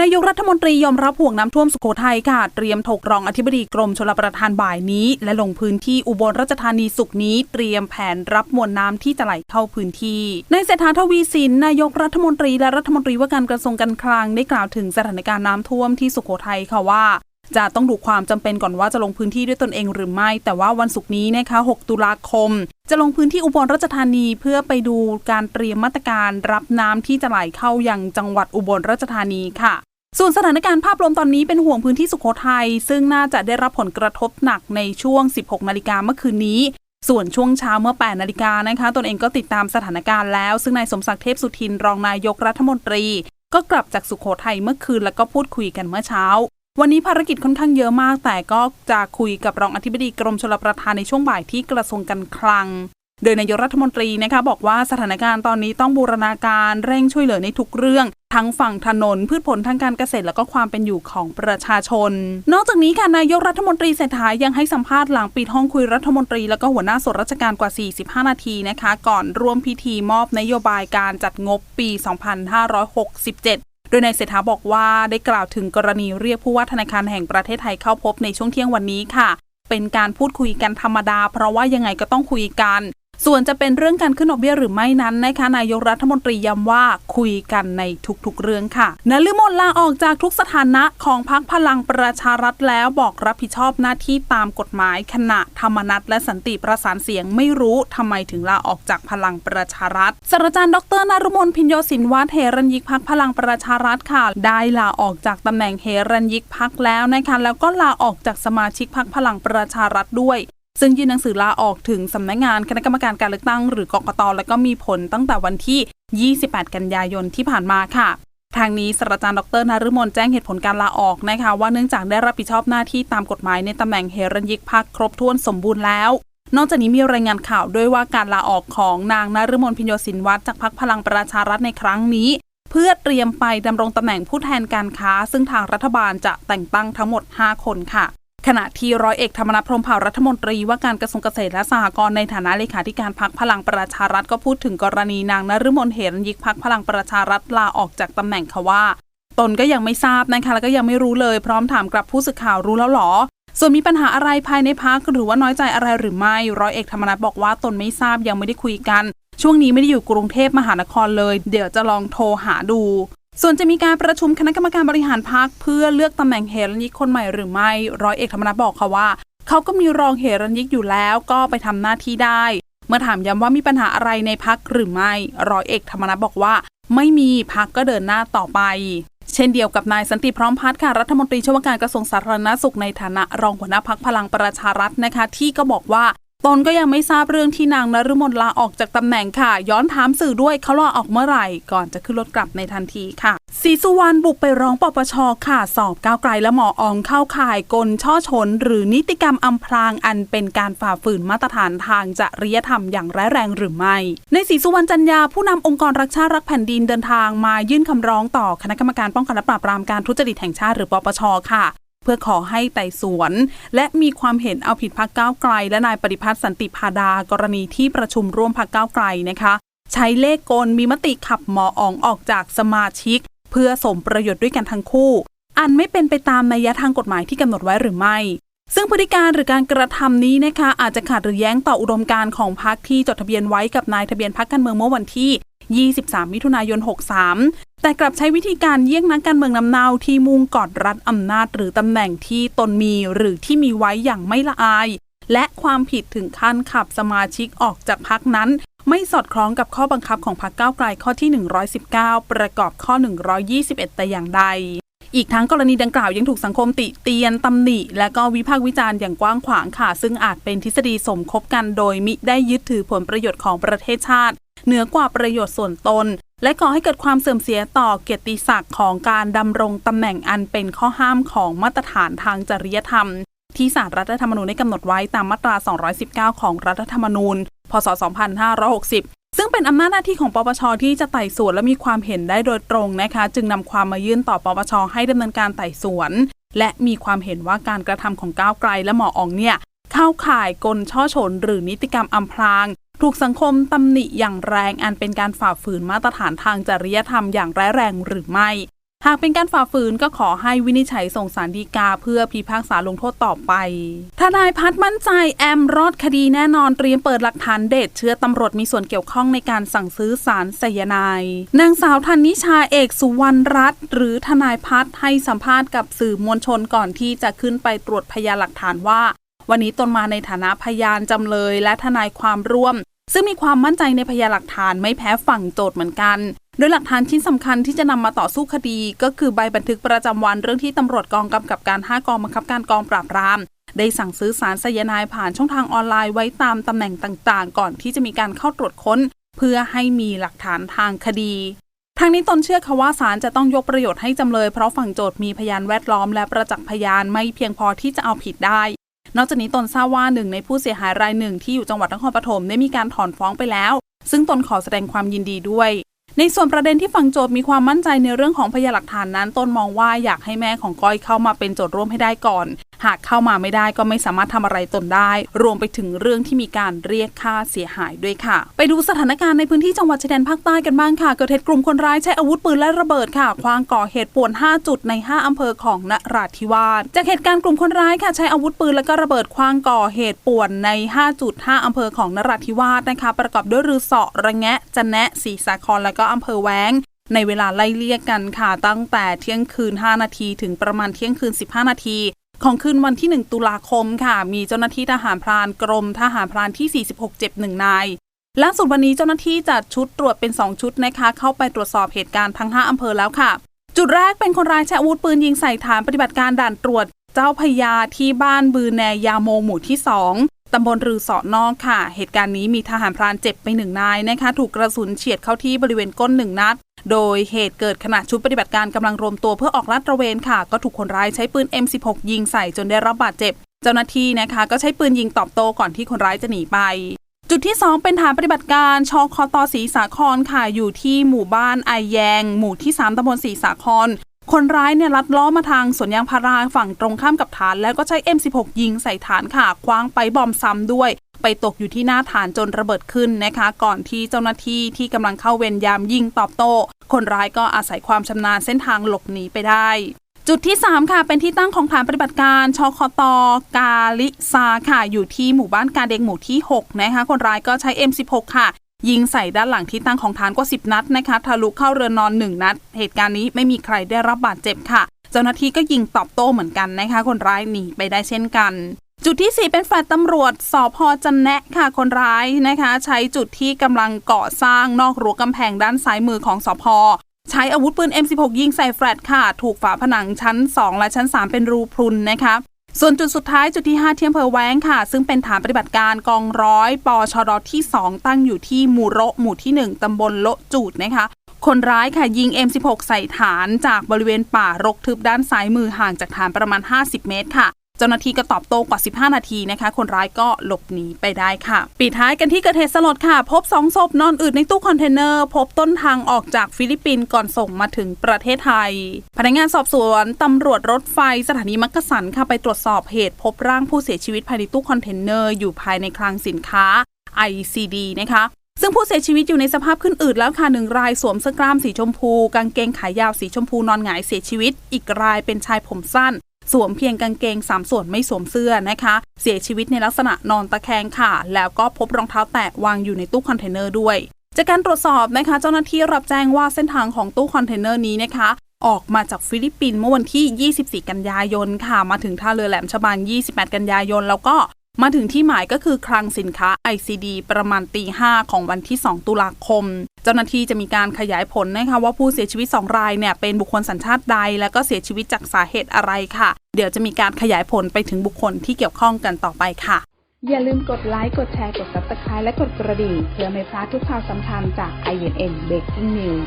นายกรัฐมนตรียอมรับห่วงน้ำท่วมสุโขทัยค่ะ เตรียมถกรองอธิบดีกรมชลประทานบ่ายนี้ และลงพื้นที่อุบลราชธานีสุกนี้ เตรียมแผนรับมวลน้ำที่จะไหลเข้าพื้นที่ในเศรษฐาทวีสินนายกรัฐมนตรีและรัฐมนตรีว่าการกระทรวงการคลังได้กล่าวถึงสถานการณ์น้ำท่วมที่สุโขทัยค่ะว่าจะต้องดูความจำเป็นก่อนว่าจะลงพื้นที่ด้วยตนเองหรือไม่ แต่ว่าวันศุกร์นี้นะคะ 6 ตุลาคม จะลงพื้นที่อุบลราชธานีเพื่อไปดูการเตรียมมาตรการรับน้ำที่จะไหลเข้ายังจังหวัดอุบลราชธานีค่ะ ส่วนสถานการณ์ภาพรวมตอนนี้เป็นห่วงพื้นที่สุโขทัยซึ่งน่าจะได้รับผลกระทบหนักในช่วง 16 นาฬิกาเมื่อคืนนี้ ส่วนช่วงเช้าเมื่อ 8 นาฬิกานะคะ ตนเองก็ติดตามสถานการณ์แล้ว ซึ่งนายสมศักดิ์เทพสุทินรองนายกรัฐมนตรี ก็กลับจากสุโขทัยเมื่อคืนแล้วก็พูดคุยกันเมื่อเช้า วันนี้ภารกิจค่อนข้างเยอะมาก แต่ก็จะคุยกับรองอธิบดีกรมชลประทานในช่วงบ่ายที่กระทรวงการคลัง โดยนายกรัฐมนตรีนะคะบอกว่าสถานการณ์ตอนนี้ต้องบูรณาการเร่งช่วยเหลือในทุกเรื่อง ทั้งฝั่งถนนพืชผลทางการเกษตรแล้วก็ความเป็นอยู่ของประชาชน นอกจากนี้ค่ะนายกรัฐมนตรีเศรษฐายังให้สัมภาษณ์หลังปิดห้องคุยรัฐมนตรี แล้วก็หัวหน้าส่วนราชการกว่า 45 นาทีนะคะ ก่อนร่วมพิธีมอบนโยบายการจัดงบปี 2567โดยนายเศรษฐาบอกว่าได้กล่าวถึงกรณีเรียกผู้ว่าธนาคารแห่งประเทศไทยเข้าพบในช่วงเที่ยงวันนี้ค่ะ เป็นการพูดคุยกันธรรมดา เพราะว่ายังไงก็ต้องคุยกัน ส่วนจะเป็นเรื่องการขึ้นดอกเบี้ยหรือไม่นั้นนะคะนายกรัฐมนตรีย้ำว่าคุยกันในทุกๆเรื่องค่ะนฤมลลาออกจากทุกสถานะของพักพลังประชารัฐแล้วบอกรับผิดชอบหน้าที่ตามกฎหมายขณะธรรมนัตและสันติประสานเสียงไม่รู้ทำไมถึงลาออกจากพลังประชารัฐศาสตราจารย์ดรนฤมลพินโยสินวัฒน์เฮรัญยิกพักพลังประชารัฐค่ะ ได้ลาออกจากตำแหน่งเฮรัญยิกพักแล้วนะคะแล้วก็ลาออกจากสมาชิกพักพลังประชารัฐด้วย ซึ่งยื่นหนังสือลาออกถึงสำนักงานคณะกรรมการการเลือกตั้งหรือกกตและก็มีผลตั้งแต่วันที่ 28 กันยายนที่ผ่านมาค่ะทางนี้ศาสตราจารย์ดรนฤมลแจ้งเหตุผลการลาออกนะคะว่าเนื่องจากได้รับผิดชอบหน้าที่ตามกฎหมายในตำแหน่งเฮรัญยิกพักครบถ้วนสมบูรณ์แล้ว นอกจากนี้มีรายงานข่าวด้วยว่าการลาออกของนางนฤมลพิญโยสินวัฒน์จากพักพลังประชารัฐในครั้งนี้ เพื่อเตรียมไปดำรงตำแหน่งผู้แทนการค้า ซึ่งทางรัฐบาลจะแต่งตั้งทั้งหมด 5 คนค่ะ ขณะที่ร้อยเอกธรรมนัฐพรมเผ่ารัฐมนตรีว่าการกระทรวงเกษตรและสหกรณ์ในฐานะเลขาธิการพักพลังประชารัฐก็พูดถึงกรณีนางนฤมลเหรัญยิกพักพลังประชารัฐลาออกจากตำแหน่งค่ะว่า ตนก็ยังไม่ทราบนะคะแล้วก็ยังไม่รู้เลยพร้อมถามกลับผู้สื่อข่าวรู้แล้วหรอ ส่วนมีปัญหาอะไรภายในพักหรือว่าน้อยใจอะไรหรือไม่ ร้อยเอกธรรมนัฐบอกว่าตนไม่ทราบยังไม่ได้คุยกัน ช่วงนี้ไม่ได้อยู่กรุงเทพมหานครเลย เดี๋ยวจะลองโทรหาดู ส่วนจะมีการประชุมคณะกรรมการบริหารพักเพื่อเลือกตำแหน่งเฮรัญยิกคนใหม่หรือไม่ ร้อยเอกธรรมนัฐบอกค่ะว่า เขาก็มีรองเฮรัญยิกอยู่แล้วก็ไปทำหน้าที่ได้ เมื่อถามย้ำว่ามีปัญหาอะไรในพักหรือไม่ ร้อยเอกธรรมนัฐบอกว่า ไม่มีพักก็เดินหน้าต่อไป เช่นเดียวกับนายสันติพร้อมพัฒน์ค่ะรัฐมนตรีช่วยว่าการกระทรวงสาธารณสุขในฐานะรองหัวหน้าพักพลังประชารัฐนะคะ ที่ก็บอกว่า ตนก็ยังไม่ทราบเรื่องที่นางนฤมลลาออกจากตำแหน่งค่ะ ย้อนถามสื่อด้วยเขาลาออกเมื่อไหร่ก่อนจะขึ้นรถกลับในทันทีค่ะศรีสุวรรณบุกไปร้องปปชค่ะ สอบก้าวไกลและหมออองเข้าข่ายกลช่อชน หรือนิติกรรมอำพรางอันเป็นการฝ่าฝืนมาตรฐานทางจริยธรรมอย่างร้ายแรงหรือไม่ ในศรีสุวรรณจันยาผู้นำองค์กรรักชาติรักแผ่นดินเดินทางมายื่นคำร้องต่อคณะกรรมการป้องกันและปราบปรามการทุจริตแห่งชาติหรือปปชค่ะ เพื่อขอให้ไต่สวน และมีความเห็นเอาผิดพักก้าวไกล และนายปฏิพัฒน์สันติพาดา กรณีที่ประชุมร่วมพักก้าวไกลนะคะ ใช้เลขกลมีมติขับหมออองออกจากสมาชิก เพื่อสมประโยชน์ด้วยกันทั้งคู่ อันไม่เป็นไปตามนัยทางกฎหมายที่กำหนดไว้หรือไม่ ซึ่งพฤติการหรือการกระทำนี้นะคะ อาจจะขัดหรือแย้งต่ออุดมการณ์ของพรรคที่จดทะเบียนไว้กับนายทะเบียนพรรคการเมืองเมื่อวันที่ 23 มิถุนายน 63 แต่กลับใช้วิธีการเยี่ยงนักการเมืองนำเนาที่มุ่งกอดรัดอำนาจหรือตำแหน่งที่ตนมีหรือที่มีไว้อย่างไม่ละอาย และความผิดถึงขั้นขับสมาชิกออกจากพักนั้น ไม่สอดคล้องกับข้อบังคับของพรรคก้าวไกลข้อที่ 119 ประกอบข้อ 121 แต่อย่างใดอีกทั้งกรณีดังกล่าวยังถูกสังคมติเตียนตำหนิ และก็วิพากษ์วิจารณ์อย่างกว้างขวางค่ะ ซึ่งอาจเป็นทฤษฎีสมคบกันโดยมิได้ยึดถือผลประโยชน์ของประเทศชาติ เหนือกว่าประโยชน์ส่วนตน และก่อให้เกิดความเสื่อมเสียต่อเกียรติศักดิ์ของการดำรงตำแหน่งอันเป็นข้อห้ามของมาตรฐานทางจริยธรรม ที่สารรัฐธรรมนูญได้กำหนดไว้ตามมาตรา 219 ของรัฐธรรมนูญ พศ 2560ซึ่งเป็นอำนาจหน้าที่ของปปชที่จะไต่สวนและมีความเห็นได้โดยตรงนะคะ จึงนำความมายื่นต่อปปชให้ดำเนินการไต่สวน และมีความเห็นว่าการกระทำของก้าวไกลและหมออองเนี่ย เข้าข่ายกลช่อชนหรือนิติกรรมอำพราง ถูกสังคมตำหนิอย่างแรงอันเป็นการฝ่าฝืนมาตรฐานทางจริยธรรมอย่างร้ายแรงหรือไม่ หากเป็นการฝ่าฝืนก็ขอให้วินิจฉัยส่งสารดีกาเพื่อพิพากษาลงโทษต่อไปทนายพัฒน์มั่นใจแอมรอดคดีแน่นอนเตรียมเปิดหลักฐานเด็ดเชื่อตำรวจมีส่วนเกี่ยวข้องในการสั่งซื้อสารไซยาไนด์นางสาวธันนิชาเอกสุวรรณรัตน์หรือทนายพัฒน์ให้สัมภาษณ์กับสื่อมวลชนก่อนที่จะขึ้นไปตรวจพยานหลักฐานว่าวันนี้ตนมาในฐานะพยานจำเลยและทนายความร่วม ซึ่งมีความมั่นใจในพยานหลักฐานไม่แพ้ฝั่งโจทย์เหมือนกัน โดยหลักฐานชิ้นสำคัญที่จะนำมาต่อสู้คดี ก็คือใบบันทึกประจำวันเรื่องที่ตำรวจกองกำกับการ 5 กองบังคับการกองปราบปราม ได้สั่งซื้อสารไซยาไนด์ผ่านช่องทางออนไลน์ไว้ตามตำแหน่งต่างๆ ก่อนที่จะมีการเข้าตรวจค้น เพื่อให้มีหลักฐานทางคดีทางนี้ตนเชื่อค่ะว่าศาลจะต้องยกประโยชน์ให้จำเลยเพราะฝั่งโจทย์มีพยานแวดล้อมและประจักษ์พยานไม่เพียงพอที่จะเอาผิดได้ นอกจากนี้ตนทราบว่าหนึ่งในผู้เสียหายรายหนึ่งที่อยู่จังหวัดนครปฐมได้มีการถอนฟ้องไปแล้ว ซึ่งตนขอแสดงความยินดีด้วย ในส่วนประเด็นที่ฝั่งโจทย์มีความมั่นใจในเรื่องของพยานหลักฐานนั้นตนมองว่าอยากให้แม่ของก้อยเข้ามาเป็นโจทย์ร่วมให้ได้ก่อน หากเข้ามาไม่ได้ก็ไม่สามารถทำอะไรตนได้ รวมไปถึงเรื่องที่มีการเรียกค่าเสียหายด้วยค่ะ ไปดูสถานการณ์ในพื้นที่จังหวัดชายแดนภาคใต้กันบ้างค่ะเกิดเหตุกลุ่มคนร้ายใช้อาวุธปืนและระเบิดค่ะคว้างก่อเหตุป่วน 5 จุดใน 5 อำเภอของนราธิวาสจากเหตุการณ์กลุ่มคนร้ายค่ะใช้อาวุธปืนและก็ระเบิดคว้างก่อเหตุป่วนใน 5 จุด 5 อำเภอของนราธิวาสนะคะ ประกอบด้วยรือเสาะระแงะจันแนะศรีสาครและก็อำเภอแว้งในเวลาไล่เลี่ยกันค่ะตั้งแต่เที่ยงคืน 5 นาทีถึงประมาณเที่ยงคืน 15 นาที ของคืนวันที่ 1 ตุลาคมค่ะ มีเจ้าหน้าที่ทหารพรานกรมทหารพรานที่ 46 เจ็บหนึ่งนายล่าสุดวันนี้เจ้าหน้าที่จัดชุดตรวจเป็น 2 ชุดนะคะ เข้าไปตรวจสอบเหตุการณ์ทั้ง 5 อำเภอแล้วค่ะ จุดแรกเป็นคนร้ายใช้อาวุธปืนยิงใส่ฐานปฏิบัติการด่านตรวจ เจ้าพญาที่บ้านบือแนยาโมหมู่ที่ 2 ตำบลรือเสาะนอกค่ะ เหตุการณ์นี้มีทหารพรานเจ็บไปหนึ่งนายนะคะ ถูกกระสุนเฉียดเข้าที่บริเวณก้นหนึ่งนัด โดยเหตุเกิดขณะชุดปฏิบัติการกำลังรวมตัวเพื่อออกลาดตระเวนค่ะ ก็ถูกคนร้ายใช้ปืน M16 ยิงใส่จนได้รับบาดเจ็บ เจ้าหน้าที่นะคะก็ใช้ปืนยิงตอบโต้ก่อนที่คนร้ายจะหนีไป จุดที่ 2 เป็นฐานปฏิบัติการชอคอตศรีสาครค่ะอยู่ที่หมู่บ้านไอแยง หมู่ที่ 3ตำบลศรีสาครคนร้ายเนี่ยลัดล้อมาทางสวนยางพาราฝั่งตรงข้ามกับฐาน แล้วก็ใช้ M16 ยิงใส่ฐานค่ะคว้างไปบอมซ้ำด้วย ไปตกอยู่ที่หน้าฐานจนระเบิดขึ้นนะคะ ก่อนที่เจ้าหน้าที่ที่กำลังเข้าเวรยามยิงตอบโต้ คนร้ายก็อาศัยความชำนาญเส้นทางหลบหนีไปได้จุดที่ 3 ค่ะเป็นที่ตั้งของฐานปฏิบัติการชคตกาลิซาค่ะอยู่ที่หมู่บ้านกาเดงหมู่ที่ 6 นะคะ คนร้ายก็ใช้ M16 ค่ะ ยิงใส่ด้านหลังที่ตั้งของฐานกว่า 10 นัดนะคะทะลุเข้าเรือนนอน 1 นัด เหตุการณ์นี้ไม่มีใครได้รับบาดเจ็บค่ะ เจ้าหน้าที่ก็ยิงตอบโต้เหมือนกันนะคะ คนร้ายหนีไปได้เช่นกัน จุดที่ 4 เป็นแฟลตตำรวจสพจันแนะค่ะคนร้ายนะคะ ใช้จุดที่กำลังก่อสร้างนอกรั้วกำแพงด้านซ้ายมือของสพใช้อาวุธปืน M16 ยิงใส่แฟลตค่ะ ถูกฝาผนังชั้น 2 และชั้น 3 เป็นรูพรุนนะคะ ส่วนจุดสุดท้ายจุดที่5ที่อำเภอแว้งค่ะ ซึ่งเป็นฐานปฏิบัติการกองร้อยปชรที่ 2 ตั้งอยู่ที่หมู่โระหมู่ที่ 1 ตำบลโละจูดนะคะ คนร้ายค่ะยิง M16 ใส่ฐานจากบริเวณป่ารกทึบด้านซ้ายมือห่างจากฐานประมาณ 50 เมตรค่ะ เจ้าหน้าที่ก็ตอบโต้กว่า 15 นาทีนะคะ คนร้ายก็หลบหนีไปได้ค่ะ ปิดท้ายกันที่เกิดเหตุสลดค่ะ พบ 2 ศพนอนอืดในตู้คอนเทนเนอร์ พบต้นทางออกจากฟิลิปปินส์ก่อนส่งมาถึงประเทศไทย พนักงานสอบสวนตำรวจรถไฟสถานีมักกะสันค่ะไปตรวจสอบเหตุพบร่างผู้เสียชีวิตภายในตู้คอนเทนเนอร์อยู่ภายในคลังสินค้า ICD นะคะซึ่งผู้เสียชีวิตอยู่ในสภาพขึ้นอืดแล้วค่ะหนึ่งรายสวมเสื้อกล้ามสีชมพู กางเกงขายาวสีชมพูนอนหงายเสียชีวิต อีกรายเป็นชายผมสั้น สวมเพียงกางเกงสามส่วนไม่สวมเสื้อนะคะ เสียชีวิตในลักษณะนอนตะแคงค่ะ แล้วก็พบรองเท้าแตะวางอยู่ในตู้คอนเทนเนอร์ด้วย จากการตรวจสอบนะคะ เจ้าหน้าที่รับแจ้งว่าเส้นทางของตู้คอนเทนเนอร์นี้นะคะออกมาจากฟิลิปปินส์เมื่อวันที่ 24 กันยายนค่ะ มาถึงท่าเรือแหลมฉบัง28 กันยายน แล้วก็ มาถึงที่หมายก็คือคลังสินค้า ICD ประมาณตี5ของวันที่ 2 ตุลาคม เจ้าหน้าที่จะมีการขยายผลนะคะว่าผู้เสียชีวิต 2 รายเนี่ยเป็นบุคคลสัญชาติใด แล้วก็เสียชีวิตจากสาเหตุอะไรค่ะ เดี๋ยวจะมีการขยายผลไปถึงบุคคลที่เกี่ยวข้องกันต่อไปค่ะ อย่าลืมกดไลค์ กดแชร์ กด Subscribe และกดกระดิ่งเพื่อไม่พลาดทุกข่าวสำคัญจาก INN Breaking News